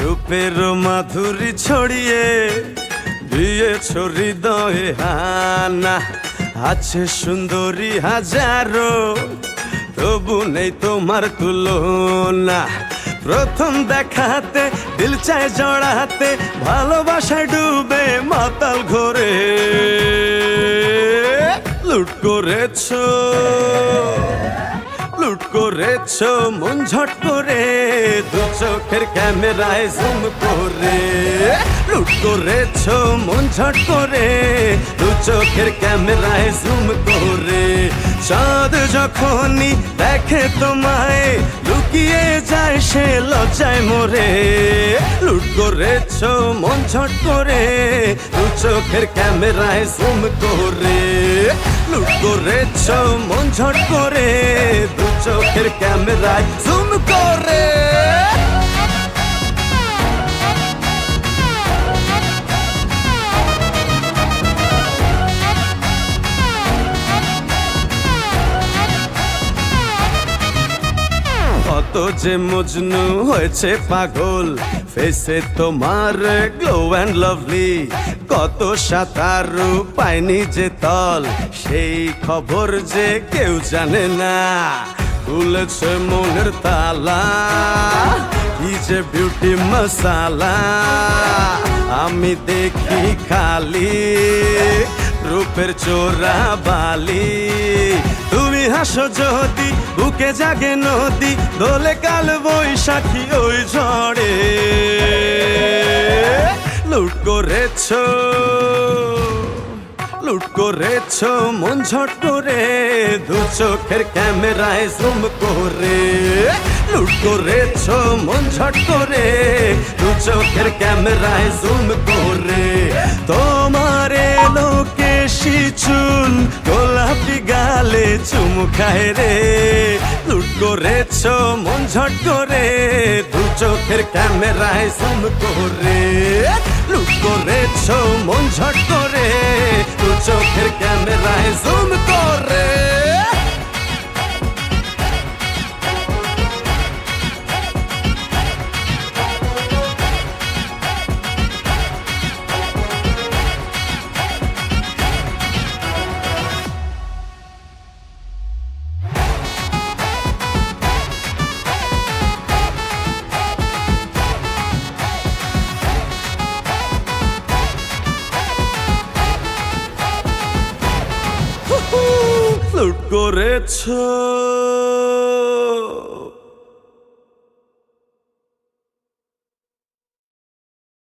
রূপের মাধুরী ছড়িয়ে দিয়েছ হৃদয়ে হানা। আছে সুন্দরী হাজারো, তবু নেই তোমার তুলনা। প্রথম দেখাতে দিল চায় জড়াতে, ভালোবাসা ডুবে মাতাল ঘরে। লুট করেছ করেছ, মন ঝট করে। দু চোখের ক্যামেরায় জুম করে। লুট করেছ, মন ঝট করে। দু চোখের ক্যামেরায় জুম করে। চাঁদ যখনই দেখে তোমায়, লুকিয়ে যায় সে লজ্জায় মরে। লুট করেছ, মন ঝট করে। দু চোখের ক্যামেরায় জুম করে। লুট করেছ, মন ঝট করে। দু চোখের ক্যামেরায় জুম করে কত যে মজনু হয়েছে পাগল ফেসে তোমার গ্লো অ্যান্ড লাভলি কত সাঁতারু পায়নি যে তল, সেই খবর যে কেউ জানে না। খুলেছে মনের তালা কি যে বিউটি মশালা আমি দেখি খালি রূপের চোরা বালি তুমি হাসো যদি বুকে জাগে নদী দোলে কাল বৈশাখী ওই ঝড়ে লুট করেছ লুট করেছ, মন ঝট করে দু চোখের ক্যামেরায় জুম করে। লুট করেছ, মন ঝট করে দু চোখের ক্যামেরায় জুম করে। তোমার লোকেশি চুল গোলাপি গালে চুমু খায় রে। লুট করেছ, মন ঝট করে দু চোখের ক্যামেরায় জুম করে। লুট করেছ, মন ঝট করে চোখের ক্যামেরায় জুম করে করেছ?